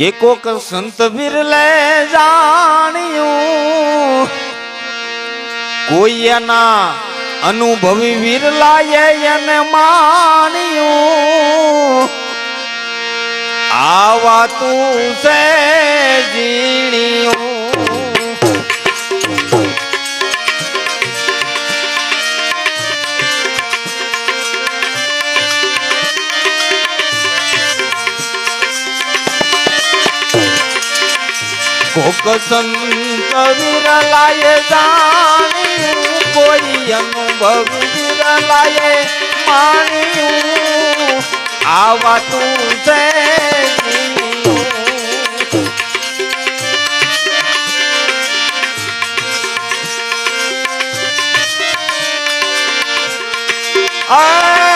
કે કોક સંત બિરલે જાણ્યું કોઈ એના અનુભવી વિરલાએ એને માણ્યું. આવા તું છે જીણ્યું કોક શંકર વિરલાય જાણ્યું કોઈ અનુભવ વિરલાય માણ્યું. આવા તું છે આ